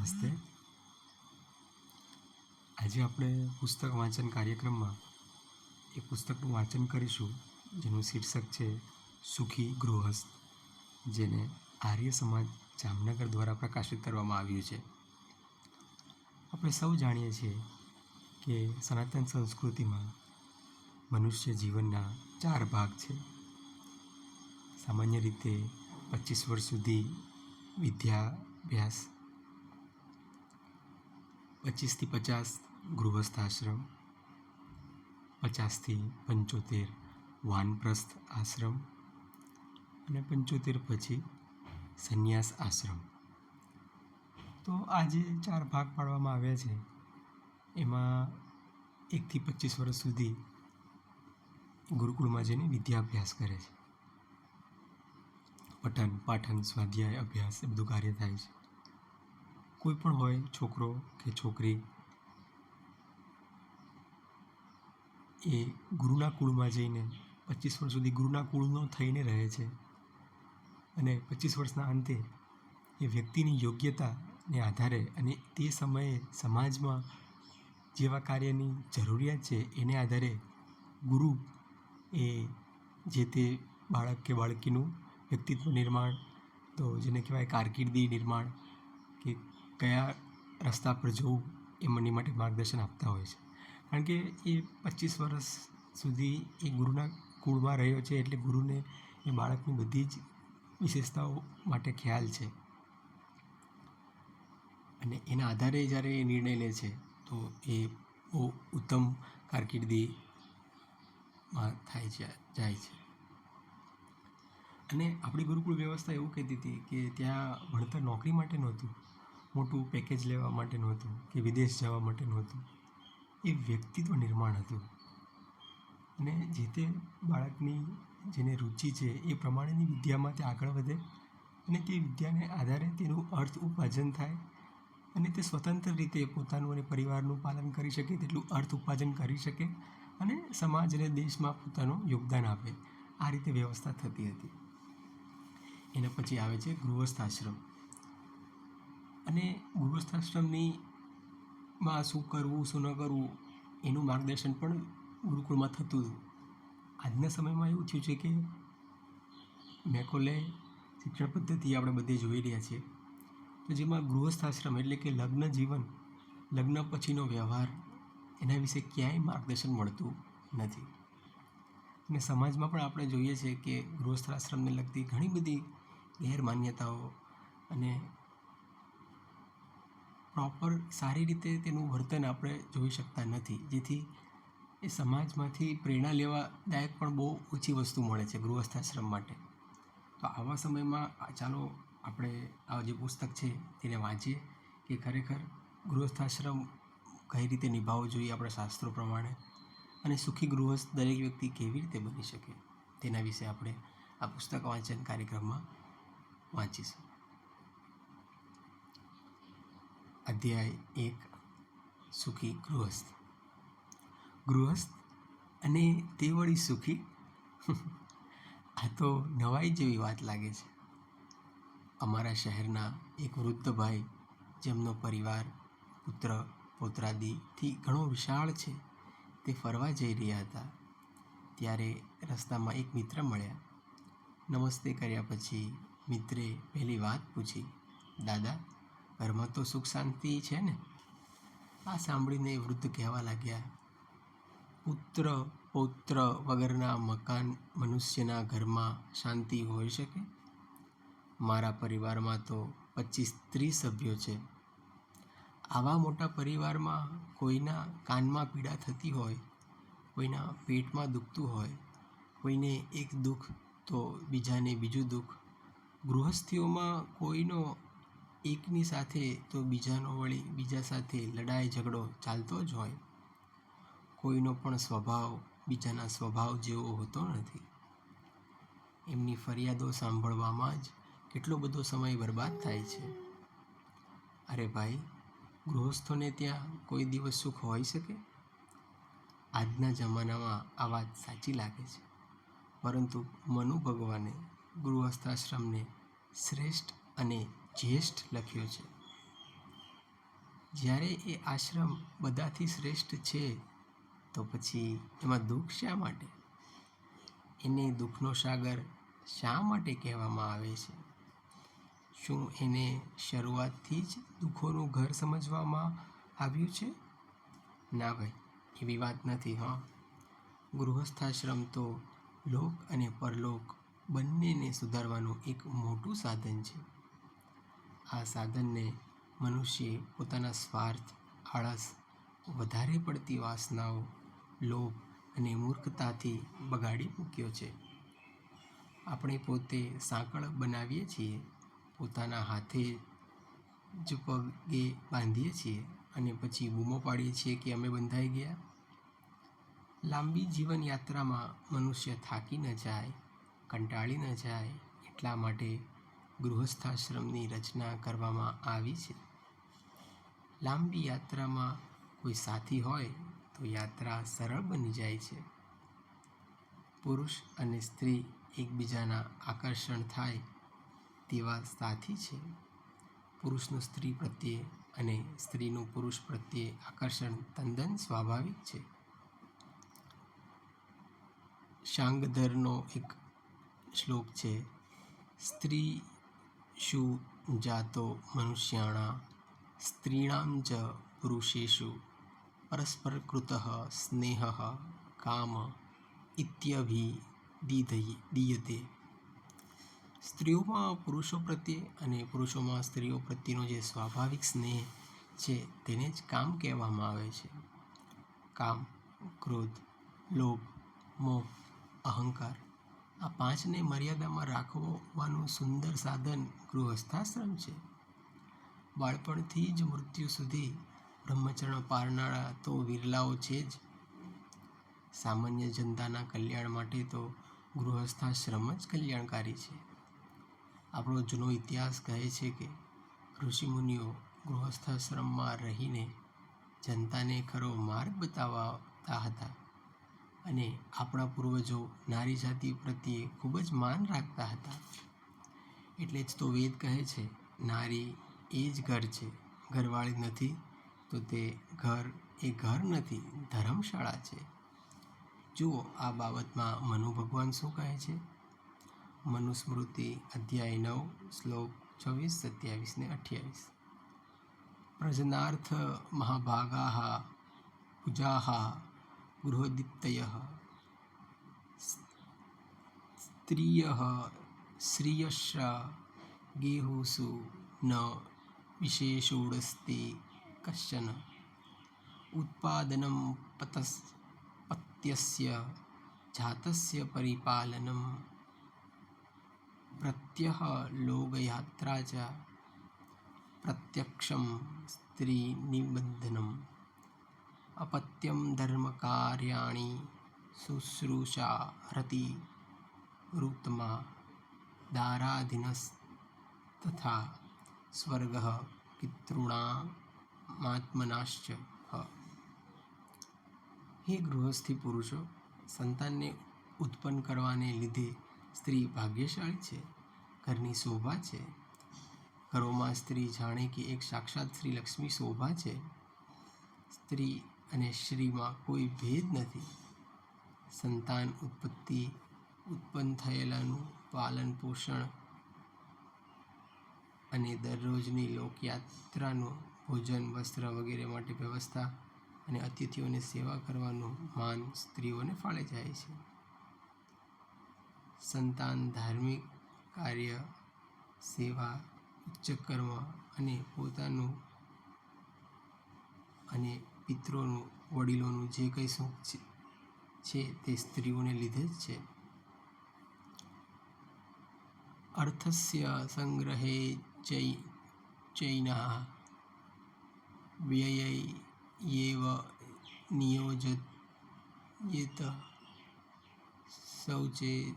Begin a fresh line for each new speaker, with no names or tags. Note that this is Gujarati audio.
નમસ્તે. આજે આપણે પુસ્તક વાંચન કાર્યક્રમમાં એક પુસ્તકનું વાંચન કરીશું, જેનું શીર્ષક છે સુખી ગૃહસ્થ, જેને આર્ય સમાજ જામનગર દ્વારા પ્રકાશિત કરવામાં આવ્યું છે. આપણે સૌ જાણીએ છીએ કે સનાતન સંસ્કૃતિમાં મનુષ્ય જીવનના ચાર ભાગ છે. સામાન્ય રીતે પચીસ વર્ષ સુધી વિદ્યાભ્યાસ પચીસથી પચાસ ગૃહસ્થ આશ્રમ પચાસથી પંચોતેર વાનપ્રસ્થ આશ્રમ અને પંચોતેર પછી સંન્યાસ આશ્રમ. તો આ જે ચાર ભાગ પાડવામાં આવ્યા છે, એમાં એકથી પચીસ વર્ષ સુધી ગુરુકુળમાં જઈને વિદ્યાભ્યાસ કરે છે. પઠન, પાઠન, સ્વાધ્યાય, અભ્યાસ, એ બધું કાર્ય થાય છે. કોઈ પણ હોય છોકરો કે છોકરી, એ ગુરુના કુળમાં જઈને પચીસ વર્ષ સુધી ગુરુના કુળનો થઈને રહે છે અને પચીસ વર્ષના અંતે એ વ્યક્તિની યોગ્યતાને આધારે અને તે સમયે સમાજમાં જેવા કાર્યની જરૂરિયાત છે એને આધારે ગુરુ એ જે તે બાળક કે બાળકીનું વ્યક્તિત્વ નિર્માણ, તો જેને કહેવાય કારકિર્દી નિર્માણ કયા રસ્તા પર જવું એ મને માટે માર્ગદર્શન આપતા હોય છે. કારણ કે એ પચીસ વર્ષ સુધી એ ગુરુના કુળમાં રહ્યો છે એટલે ગુરુને એ બાળકની બધી જ વિશેષતાઓ માટે ખ્યાલ છે. અને એના આધારે જ્યારે એ નિર્ણય લે છે, તો એ બહુ ઉત્તમ કારકિર્દીમાં થાય છે, જાય છે. અને આપણી ગુરુકુળ વ્યવસ્થા એવું કહેતી હતી કે ત્યાં ભણતર નોકરી માટે નહોતું. મોટું પેકેજ લેવા માટેનું હતું કે વિદેશ જવા માટેનું હતું, એ વ્યક્તિત્વ નિર્માણ હતું. અને જે તે બાળકની જેને રુચિ છે એ પ્રમાણેની વિદ્યામાં તે આગળ વધે અને તે વિદ્યાને આધારે તેનું અર્થ ઉપાર્જન થાય અને તે સ્વતંત્ર રીતે પોતાનું અને પરિવારનું પાલન કરી શકે, તેટલું અર્થ ઉપાર્જન કરી શકે અને સમાજ અને દેશમાં પોતાનું યોગદાન આપે. આ રીતે વ્યવસ્થા થતી હતી. એના પછી આવે છે ગૃહસ્થ આશ્રમ. અને ગૃહસ્થ આશ્રમની માં શું કરવું, શું ન કરવું, એનું માર્ગદર્શન પણ ગુરુકુળમાં થતું હતું. આજના સમયમાં એવું થયું છે કે મેકોલે શિક્ષણ પદ્ધતિ આપણે બધે જોઈ રહ્યા છીએ. તો જેમાં ગૃહસ્થ આશ્રમ એટલે કે લગ્ન જીવન, લગ્ન પછીનો વ્યવહાર, એના વિશે ક્યાંય માર્ગદર્શન મળતું નથી. અને સમાજમાં પણ આપણે જોઈએ છીએ કે ગૃહસ્થ આશ્રમને લગતી ઘણી બધી ગેરમાન્યતાઓ અને પ્રોપર સારી રીતે તેનું વર્તન આપણે જોઈ શકતા નથી. જેથી એ સમાજમાંથી પ્રેરણા લેવાદાયક પણ બહુ ઓછી વસ્તુ મળે છે ગૃહસ્થાશ્રમ માટે. તો આવા સમયમાં ચાલો આપણે આ જે પુસ્તક છે તેને વાંચીએ કે ખરેખર ગૃહસ્થાશ્રમ કઈ રીતે નિભાવવો જોઈએ આપણા શાસ્ત્રો પ્રમાણે અને સુખી ગૃહસ્થ દરેક વ્યક્તિ કેવી રીતે બની શકે તેના વિશે આપણે આ પુસ્તક વાંચન કાર્યક્રમમાં વાંચીશું. અધ્યાય એક, સુખી ગૃહસ્થ. ગૃહસ્થ અને તે વળી સુખી? આ તો નવાઈ જેવી વાત લાગે છે. અમારા શહેરના એક વૃદ્ધ ભાઈ, જેમનો પરિવાર, પુત્ર, પોતરાદીથી ઘણો વિશાળ છે, તે ફરવા જઈ રહ્યા હતા. ત્યારે રસ્તામાં એક મિત્ર મળ્યા. નમસ્તે કર્યા પછી મિત્રે પહેલી વાત પૂછી, દાદા ઘરમાં તો સુખ શાંતિ છે ને? આ સાંભળીને વૃદ્ધ કહેવા લાગ્યા, પુત્ર, પૌત્ર વગરના મકાન મનુષ્યના ઘરમાં શાંતિ હોઈ શકે? મારા પરિવારમાં તો પચીસ ત્રીસ સભ્યો છે. આવા મોટા પરિવારમાં કોઈના કાનમાં પીડા થતી હોય, કોઈના પેટમાં દુખતું હોય, કોઈને એક દુઃખ તો બીજાને બીજું દુઃખ. ગૃહસ્થીઓમાં કોઈનો એકની સાથે તો બીજાનો વળી બીજા સાથે લડાઈ, ઝઘડો ચાલતો જ હોય. કોઈનો પણ સ્વભાવ બીજાના સ્વભાવ જેવો હોતો નથી. એમની ફરિયાદો સાંભળવામાં જ કેટલો બધો સમય બરબાદ થાય છે. અરે ભાઈ, ગૃહસ્થોને ત્યાં કોઈ દિવસ સુખ હોઈ શકે? આજના જમાનામાં આ વાત સાચી લાગે છે. પરંતુ મનુ ભગવાને ગૃહસ્થાશ્રમને શ્રેષ્ઠ અને જ્યેષ્ઠ લખ્યો છે. જ્યારે એ આશ્રમ બધાથી શ્રેષ્ઠ છે, તો પછી એમાં દુઃખ શા માટે? એને દુઃખનો સાગર શા માટે કહેવામાં આવે છે? શું એને શરૂઆતથી જ દુઃખોનું ઘર સમજવામાં આવ્યું છે? ના ભાઈ, એવી વાત નથી, હા. ગૃહસ્થાશ્રમ તો લોક અને પરલોક બંનેને સુધારવાનું એક મોટું સાધન છે. આ સાધનને મનુષ્યે પોતાના સ્વાર્થ, આળસ, વધારે પડતી વાસનાઓ, લોભ અને મૂર્ખતાથી બગાડી મૂક્યો છે. આપણે પોતે સાંકળ બનાવીએ છીએ, પોતાના હાથે જ પગે બાંધીએ છીએ અને પછી બૂમો પાડીએ છીએ કે અમે બંધાઈ ગયા. લાંબી જીવનયાત્રામાં મનુષ્ય થાકી ન જાય, કંટાળી ન જાય, એટલા માટે ગૃહસ્થાશ્રમની રચના કરવામાં આવી છે. લાંબી યાત્રામાં કોઈ સાથી હોય તો યાત્રા સરળ બની જાય છે. પુરુષ અને સ્ત્રી એકબીજાના આકર્ષણ થાય તેવા સાથી છે. પુરુષનું સ્ત્રી પ્રત્યે અને સ્ત્રીનું પુરુષ પ્રત્યે આકર્ષણ તદ્દન સ્વાભાવિક છે. શાંગધરનો એક શ્લોક છે, સ્ત્રી શુ જાતો મનુષ્યાણા સ્ત્રીણાં જ પુરુષેષુ પરસ્પરકૃત સ્નેહ કામ ઇત્યભિદીયતે સ્ત્રીઓમાં પુરુષો પ્રત્યે અને પુરુષોમાં સ્ત્રીઓ પ્રત્યેનો જે સ્વાભાવિક સ્નેહ છે તેને જ કામ કહેવામાં આવે છે. કામ, ક્રોધ, લોભ, મોહ, અહંકાર. આ પાંચને મર્યાદામાં રાખવાનું સુંદર સાધન ગૃહસ્થાશ્રમ છે. બાળપણથી જ મૃત્યુ સુધી બ્રહ્મચર્ય પાળનારા તો વિરલાઓ છે જ. સામાન્ય જનતાના કલ્યાણ માટે તો ગૃહસ્થાશ્રમ જ કલ્યાણકારી છે. આપણો જૂનો ઇતિહાસ કહે છે કે ઋષિમુનિઓ ગૃહસ્થાશ્રમમાં રહીને જનતાને ખરો માર્ગ બતાવતા હતા. અને આપણા પૂર્વજો નારી જાતિ પ્રત્યે ખૂબ જ માન રાખતા હતા. એટલે જ તો વેદ કહે છે, નારી એ જ ઘર છે, ઘરવાળી નથી, તો તે ઘર એ ઘર નથી, ધર્મશાળા છે. જુઓ, આ બાબતમાં મનુ ભગવાન શું કહે છે? મનુસ્મૃતિ અધ્યાય નવ, શ્લોક છવ્વીસ સત્યાવીસ ને અઠ્યાવીસ. પ્રજનાર્થ મહાભાગા પૂજા गृहदीत्तयः स्त्रियः श्रियश्रा गेहोसु न विशेषोडस्ति कश्चन। उत्पादनं पतस् पत्यस्य जातस्य परिपालनं। प्रत्ययलोकयात्रा च प्रत्यक्षं स्त्रीनिबन्धनम्। અપત્યમ धर्मकार्याणि રતિ ઋતમા દારાધીનસ્તથા સ્વર્ગ પિતॄણામાત્મનાશ્ચ હે ગૃહસ્થી પુરુષો સંતાનને ઉત્પન્ન કરવાને લીધે સ્ત્રી ભાગ્યશાળી છે, ઘરની શોભા છે. ઘરોમાં સ્ત્રી જાણે કે એક સાક્ષાત શ્રી લક્ષ્મી શોભા છે. સ્ત્રી અને શ્રીમાં કોઈ ભેદ નથી. સંતાન ઉત્પત્તિ ઉત્પન્ન થયેલાનું પાલન પોષણ અને દરરોજની લોકયાત્રાનું ભોજન, વસ્ત્ર વગેરે માટે વ્યવસ્થા અને અતિથિઓને સેવા કરવાનું માન સ્ત્રીઓને ફાળે જાય છે. સંતાન ધાર્મિક કાર્ય, સેવા, ઉચ્ચ કર્મ અને પોતાનું અને પિતૃઓનું વડીલોનું જે કંઈ સુખ છે તે સ્ત્રીઓને લીધે જ છે. અર્થસ્ય સંગ્રહે ચૈ, ચૈના વ્યયૈયેવ નિયોજયેત શૌચે